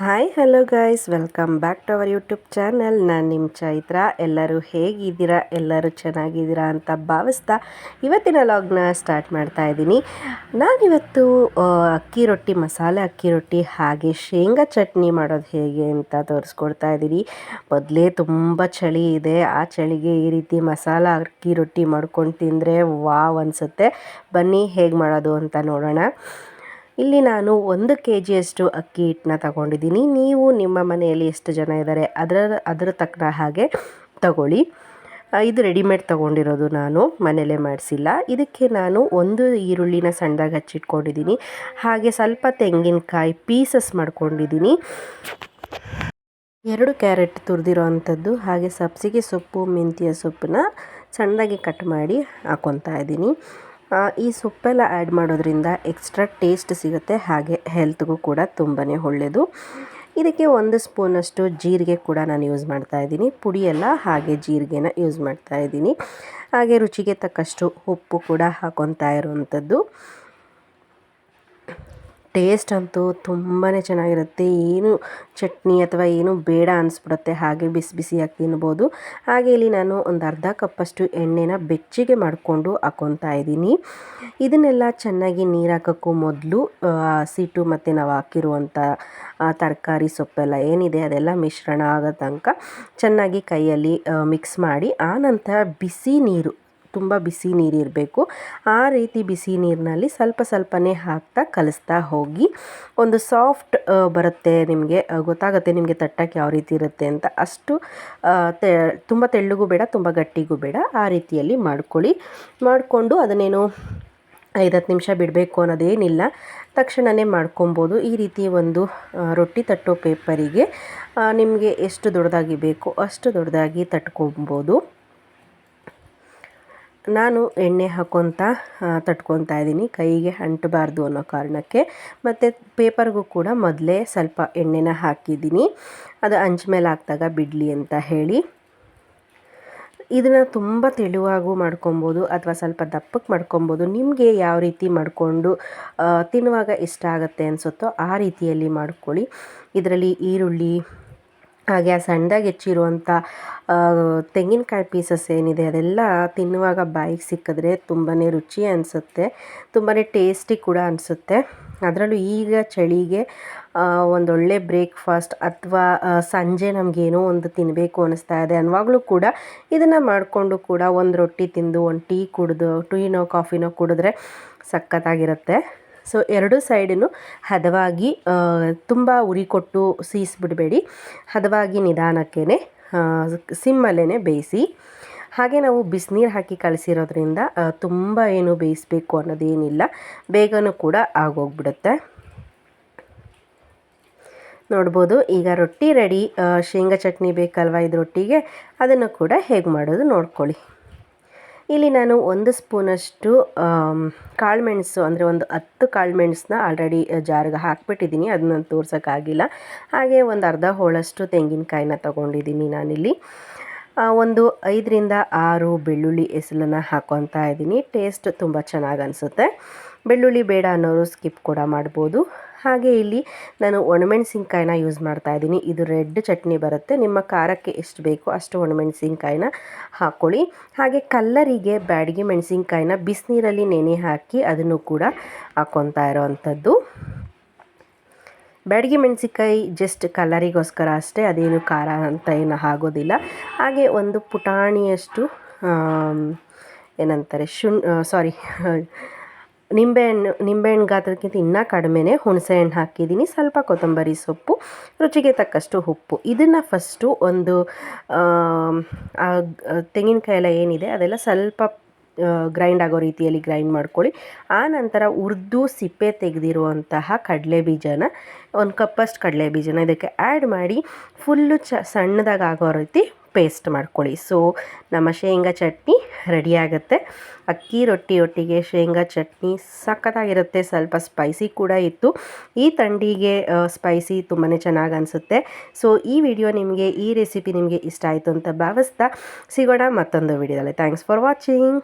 Hi, hello guys welcome back to our YouTube channel. ನಾನು ನಿಮ್ಮ ಚೈತ್ರ. ಎಲ್ಲರೂ ಹೇಗಿದ್ದೀರಾ? ಎಲ್ಲರೂ ಚೆನ್ನಾಗಿದ್ದೀರಾ ಅಂತ ಭಾವಿಸ್ತಾ ಇವತ್ತಿನ ಲಾಗ್ನ ಸ್ಟಾರ್ಟ್ ಮಾಡ್ತಾ ಇದ್ದೀನಿ. ನಾನಿವತ್ತು ಅಕ್ಕಿ ರೊಟ್ಟಿ, ಮಸಾಲೆ ಅಕ್ಕಿ ರೊಟ್ಟಿ ಹಾಗೆ ಶೇಂಗಾ ಚಟ್ನಿ ಮಾಡೋದು ಹೇಗೆ ಅಂತ ತೋರಿಸ್ಕೊಡ್ತಾ ಇದ್ದೀನಿ. ಮೊದಲೇ ತುಂಬ ಚಳಿ ಇದೆ. ಆ ಚಳಿಗೆ ಈ ರೀತಿ ಮಸಾಲ ಅಕ್ಕಿ ರೊಟ್ಟಿ ಮಾಡ್ಕೊಂಡು ತಿಂದರೆ ವಾವ್ ಅನಿಸುತ್ತೆ. ಬನ್ನಿ ಹೇಗೆ ಮಾಡೋದು ಅಂತ ನೋಡೋಣ. ಇಲ್ಲಿ ನಾನು ಒಂದು ಕೆ ಜಿಯಷ್ಟು ಅಕ್ಕಿ ಹಿಟ್ಟನ್ನ ತಗೊಂಡಿದ್ದೀನಿ. ನೀವು ನಿಮ್ಮ ಮನೆಯಲ್ಲಿ ಎಷ್ಟು ಜನ ಇದ್ದಾರೆ ಅದರ ಅದರ ತಕ್ಕನ ಹಾಗೆ ತಗೊಳ್ಳಿ. ಇದು ರೆಡಿಮೇಡ್ ತೊಗೊಂಡಿರೋದು ನಾನು, ಮನೇಲೇ ಮಾಡಿಸಿಲ್ಲ. ಇದಕ್ಕೆ ನಾನು ಒಂದು ಈರುಳ್ಳಿನ ಸಣ್ಣದಾಗಿ ಹಚ್ಚಿಟ್ಕೊಂಡಿದ್ದೀನಿ. ಹಾಗೆ ಸ್ವಲ್ಪ ತೆಂಗಿನಕಾಯಿ ಪೀಸಸ್ ಮಾಡ್ಕೊಂಡಿದ್ದೀನಿ. ಎರಡು ಕ್ಯಾರೆಟ್ ತುರಿದಿರೋ ಅಂಥದ್ದು, ಹಾಗೆ ಸಬ್ಸಿಗೆ ಸೊಪ್ಪು, ಮೆಂತ್ಯ ಸೊಪ್ಪನ್ನ ಸಣ್ಣದಾಗಿ ಕಟ್ ಮಾಡಿ ಹಾಕ್ಕೊತಾ ಇದ್ದೀನಿ. ಈ ಸೊಪ್ಪೆಲ್ಲ ಆ್ಯಡ್ ಮಾಡೋದ್ರಿಂದ ಎಕ್ಸ್ಟ್ರಾ ಟೇಸ್ಟ್ ಸಿಗುತ್ತೆ, ಹಾಗೆ ಹೆಲ್ತ್ಗೂ ಕೂಡ ತುಂಬಾ ಒಳ್ಳೆಯದು ಇದಕ್ಕೆ ಒಂದು ಸ್ಪೂನಷ್ಟು ಜೀರಿಗೆ ಕೂಡ ನಾನು ಯೂಸ್ ಮಾಡ್ತಾ ಇದ್ದೀನಿ. ಪುಡಿಯೆಲ್ಲ ಹಾಗೆ ಜೀರಿಗೆನ ಯೂಸ್ ಮಾಡ್ತಾ ಇದ್ದೀನಿ. ಹಾಗೆ ರುಚಿಗೆ ತಕ್ಕಷ್ಟು ಉಪ್ಪು ಕೂಡ ಹಾಕೊತಾ ಇರುವಂಥದ್ದು. ಟೇಸ್ಟ್ ಅಂತೂ ತುಂಬಾ ಚೆನ್ನಾಗಿರುತ್ತೆ. ಏನು ಚಟ್ನಿ ಅಥವಾ ಏನು ಬೇಡ ಅನಿಸ್ಬಿಡುತ್ತೆ, ಹಾಗೆ ಬಿಸಿ ಬಿಸಿಯಾಗಿ ತಿನ್ಬೋದು. ಹಾಗೆ ಇಲ್ಲಿ ನಾನು ಒಂದು ಅರ್ಧ ಕಪ್ಪಷ್ಟು ಎಣ್ಣೆನ ಬೆಚ್ಚಗೆ ಮಾಡಿಕೊಂಡು ಹಾಕೊತಾ ಇದ್ದೀನಿ. ಇದನ್ನೆಲ್ಲ ಚೆನ್ನಾಗಿ ನೀರು ಹಾಕೋಕ್ಕೂ ಮೊದಲು ಹಸಿಟ್ಟು ಮತ್ತು ನಾವು ಹಾಕಿರುವಂಥ ತರಕಾರಿ ಸೊಪ್ಪೆಲ್ಲ ಏನಿದೆ ಅದೆಲ್ಲ ಮಿಶ್ರಣ ಆಗೋ ತನಕ ಚೆನ್ನಾಗಿ ಕೈಯಲ್ಲಿ ಮಿಕ್ಸ್ ಮಾಡಿ, ಆನಂತರ ಬಿಸಿ ನೀರು ತುಂಬ ಬಿಸಿ ನೀರಿರಬೇಕು ಆ ರೀತಿ ಬಿಸಿ ನೀರಿನಲ್ಲಿ ಸ್ವಲ್ಪ ಸ್ವಲ್ಪನೇ ಹಾಕ್ತಾ ಕಲಿಸ್ತಾ ಹೋಗಿ ಒಂದು ಸಾಫ್ಟ್ ಬರುತ್ತೆ ನಿಮಗೆ ಗೊತ್ತಾಗುತ್ತೆ ನಿಮಗೆ ತಟ್ಟಕ್ಕೆ ಯಾವ ರೀತಿ ಇರುತ್ತೆ ಅಂತ. ಅಷ್ಟು ತೆ, ತುಂಬ ತೆಳ್ಳಗೂ ಬೇಡ, ತುಂಬ ಗಟ್ಟಿಗೂ ಬೇಡ. ಆ ರೀತಿಯಲ್ಲಿ ಮಾಡ್ಕೊಳ್ಳಿ. ಮಾಡಿಕೊಂಡು ಅದನ್ನೇನು ಐದತ್ತು ನಿಮಿಷ ಬಿಡಬೇಕು ಅನ್ನೋದೇನಿಲ್ಲ. ತಕ್ಷಣವೇ ಮಾಡ್ಕೊಬೋದು. ಈ ರೀತಿ ಒಂದು ರೊಟ್ಟಿ ತಟ್ಟೋ ಪೇಪರಿಗೆ ನಿಮಗೆ ಎಷ್ಟು ದೊಡ್ಡದಾಗಿ ಬೇಕು ಅಷ್ಟು ದೊಡ್ಡದಾಗಿ ತಟ್ಕೊಬೋದು. ನಾನು ಎಣ್ಣೆ ಹಾಕ್ಕೊತ ತಟ್ಕೊತಾ ಇದ್ದೀನಿ. ಕೈಗೆ ಅಂಟಬಾರ್ದು ಅನ್ನೋ ಕಾರಣಕ್ಕೆ. ಮತ್ತು ಪೇಪರ್ಗೂ ಕೂಡ ಮೊದಲೇ ಸ್ವಲ್ಪ ಎಣ್ಣೆನ ಹಾಕಿದ್ದೀನಿ. ಅದು ಅಂಚ ಮೇಲೆ ಹಾಕಿದಾಗ ಬಿಡಲಿ ಅಂತ ಹೇಳಿ. ಇದನ್ನು ತುಂಬ ತೆಳುವಾಗೂ ಮಾಡ್ಕೊಬೋದು ಅಥವಾ ಸ್ವಲ್ಪ ದಪ್ಪಕ್ಕೆ ಮಾಡ್ಕೊಬೋದು ನಿಮಗೆ ಯಾವ ರೀತಿ ಮಾಡಿಕೊಂಡು ತಿನ್ನುವಾಗ ಇಷ್ಟ ಆಗುತ್ತೆ ಅನಿಸುತ್ತೋ ಆ ರೀತಿಯಲ್ಲಿ ಮಾಡ್ಕೊಳ್ಳಿ. ಇದರಲ್ಲಿ ಈರುಳ್ಳಿ ಹಾಗೆ ಆ ಸಣ್ಣದಾಗಿ ಹೆಚ್ಚಿರುವಂಥ ತೆಂಗಿನಕಾಯಿ ಪೀಸಸ್ ಏನಿದೆ ಅದೆಲ್ಲ ತಿನ್ನುವಾಗ ಬಾಯಿಗೆ ಸಿಕ್ಕಿದ್ರೆ ತುಂಬಾ ರುಚಿ ಅನಿಸುತ್ತೆ. ತುಂಬಾ ಟೇಸ್ಟಿ ಕೂಡ ಅನಿಸುತ್ತೆ. ಅದರಲ್ಲೂ ಈಗ ಚಳಿಗೆ ಒಂದೊಳ್ಳೆ ಬ್ರೇಕ್ಫಾಸ್ಟ್ ಅಥವಾ ಸಂಜೆ ನಮಗೇನೋ ಒಂದು ತಿನ್ನಬೇಕು ಅನ್ನಿಸ್ತಾ ಇದೆ ಅನ್ನುವಾಗಲೂ ಕೂಡ ಇದನ್ನು ಮಾಡಿಕೊಂಡು ಕೂಡ ಒಂದು ರೊಟ್ಟಿ ತಿಂದು, ಒಂದು ಟೀ ಕುಡಿದು, ಟೀನೋ ಕಾಫಿನೋ ಕುಡಿದ್ರೆ ಸಖತ್ತಾಗಿರುತ್ತೆ. ಸೊ ಎರಡು ಸೈಡನ್ನು ಹದವಾಗಿ ತುಂಬ ಉರಿ ಕೊಟ್ಟು ಸೀಸ್ಬಿಡಬೇಡಿ. ಹದವಾಗಿ ನಿಧಾನಕ್ಕೇ ಸಿಮ್ಮಲ್ಲೇ ಬೇಯಿಸಿ. ಹಾಗೆ ನಾವು ಬಿಸಿನೀರು ಹಾಕಿ ಕಳಿಸಿರೋದ್ರಿಂದ ತುಂಬ ಏನು ಬೇಯಿಸಬೇಕು ಅನ್ನೋದೇನಿಲ್ಲ. ಬೇಗನೂ ಕೂಡ ಆಗೋಗ್ಬಿಡುತ್ತೆ. ನೋಡ್ಬೋದು, ಈಗ ರೊಟ್ಟಿ ರೆಡಿ. ಶೇಂಗಾ ಚಟ್ನಿ ಬೇಕಲ್ವ ಇದು ರೊಟ್ಟಿಗೆ ಅದನ್ನು ಕೂಡ ಹೇಗೆ ಮಾಡೋದು ನೋಡ್ಕೊಳ್ಳಿ. ಇಲ್ಲಿ ನಾನು ಒಂದು ಸ್ಪೂನಷ್ಟು ಕಾಳುಮೆಣಸು ಅಂದರೆ ಒಂದು ಹತ್ತು ಕಾಳುಮೆಣಸನ್ನ ಆಲ್ರೆಡಿ ಜಾರ್ಗೆ ಹಾಕ್ಬಿಟ್ಟಿದ್ದೀನಿ. ಅದನ್ನ ತೋರ್ಸೋಕ್ಕಾಗಿಲ್ಲ. ಹಾಗೆ ಒಂದು ಅರ್ಧ ಹೋಳಷ್ಟು ತೆಂಗಿನಕಾಯಿನ ತೊಗೊಂಡಿದ್ದೀನಿ ನಾನಿಲ್ಲಿ. ಒಂದು ಐದರಿಂದ ಆರು ಬೆಳ್ಳುಳ್ಳಿ ಎಸಲನ್ನು ಹಾಕ್ಕೊತಾ ಇದ್ದೀನಿ. ಟೇಸ್ಟ್ ತುಂಬ ಚೆನ್ನಾಗಿ ಅನಿಸುತ್ತೆ. ಬೆಳ್ಳುಳ್ಳಿ ಬೇಡ ಅನ್ನೋರು ಸ್ಕಿಪ್ ಕೂಡ ಮಾಡ್ಬೋದು. ಹಾಗೆ ಇಲ್ಲಿ ನಾನು ಒಣಮೆಣಸಿನ್ಕಾಯಿನ ಯೂಸ್ ಮಾಡ್ತಾ ಇದ್ದೀನಿ. ಇದು ರೆಡ್ ಚಟ್ನಿ ಬರುತ್ತೆ. ನಿಮ್ಮ ಖಾರಕ್ಕೆ ಎಷ್ಟು ಬೇಕೋ ಅಷ್ಟು ಒಣಮೆಣಸಿನ್ಕಾಯಿನ ಹಾಕ್ಕೊಳ್ಳಿ ಹಾಗೆ ಕಲ್ಲರಿಗೆ ಬ್ಯಾಡಿಗೆ ಮೆಣಸಿನ್ಕಾಯಿನ ಬಿಸಿನೀರಲ್ಲಿ ನೆನೆ ಹಾಕಿ ಅದನ್ನು ಕೂಡ ಹಾಕ್ಕೊತಾ ಇರೋವಂಥದ್ದು. ಬ್ಯಾಡಗಿ ಮೆಣಸಿನ್ಕಾಯಿ ಜಸ್ಟ್ ಕಲರಿಗೋಸ್ಕರ ಅಷ್ಟೇ, ಅದೇನು ಖಾರ ಅಂತ ಏನು ಆಗೋದಿಲ್ಲ. ಹಾಗೆ ಒಂದು ಪುಟಾಣಿಯಷ್ಟು ಏನಂತಾರೆ ಶುಣ್ ಸಾರಿ ನಿಂಬೆಹಣ್ಣು ನಿಂಬೆಹಣ್ಣು ಗಾತ್ರಕ್ಕಿಂತ ಇನ್ನೂ ಕಡಿಮೆನೇ ಹುಣಸೆಹಣ್ಣು ಹಾಕಿದ್ದೀನಿ. ಸ್ವಲ್ಪ ಕೊತ್ತಂಬರಿ ಸೊಪ್ಪು, ರುಚಿಗೆ ತಕ್ಕಷ್ಟು ಉಪ್ಪು. ಇದನ್ನು ಫಸ್ಟು ಒಂದು ತೆಂಗಿನಕಾಯಿ ಎಲ್ಲ ಏನಿದೆ ಅದೆಲ್ಲ ಸ್ವಲ್ಪ ಗ್ರೈಂಡ್ ಆಗೋ ರೀತಿಯಲ್ಲಿ ಗ್ರೈಂಡ್ ಮಾಡ್ಕೊಳ್ಳಿ. ಆ ನಂತರ ಹುರಿದು ಸಿಪ್ಪೆ ತೆಗೆದಿರುವಂತಹ ಕಡಲೆ ಬೀಜನ, ಒಂದು ಕಪ್ಪಷ್ಟು ಕಡಲೆ ಬೀಜನ ಇದಕ್ಕೆ ಆ್ಯಡ್ ಮಾಡಿ ಫುಲ್ಲು ಚ, ಸಣ್ಣದಾಗಿ ಆಗೋ ರೀತಿ ಪೇಸ್ಟ್ ಮಾಡ್ಕೊಳ್ಳಿ. ಸೊ ನಮ್ಮ ಶೇಂಗಾ ಚಟ್ನಿ ರೆಡಿ ಆಗುತ್ತೆ. ಅಕ್ಕಿ ರೊಟ್ಟಿ ಒಟ್ಟಿಗೆ ಶೇಂಗಾ ಚಟ್ನಿ ಸಖತ್ತಾಗಿರುತ್ತೆ. ಸ್ವಲ್ಪ ಸ್ಪೈಸಿ ಕೂಡ ಇತ್ತು. ಈ ತಂಡಿಗೆ ಸ್ಪೈಸಿ ತುಂಬಾ ಚೆನ್ನಾಗಿ ಅನಿಸುತ್ತೆ. ಸೊ ಈ ವಿಡಿಯೋ ನಿಮಗೆ, ಈ ರೆಸಿಪಿ ನಿಮಗೆ ಇಷ್ಟ ಆಯಿತು ಅಂತ ಭಾವಿಸ್ತಾ ಸಿಗೋಣ ಮತ್ತೊಂದು ವಿಡಿಯೋದಲ್ಲಿ ಥ್ಯಾಂಕ್ಸ್ ಫಾರ್ ವಾಚಿಂಗ್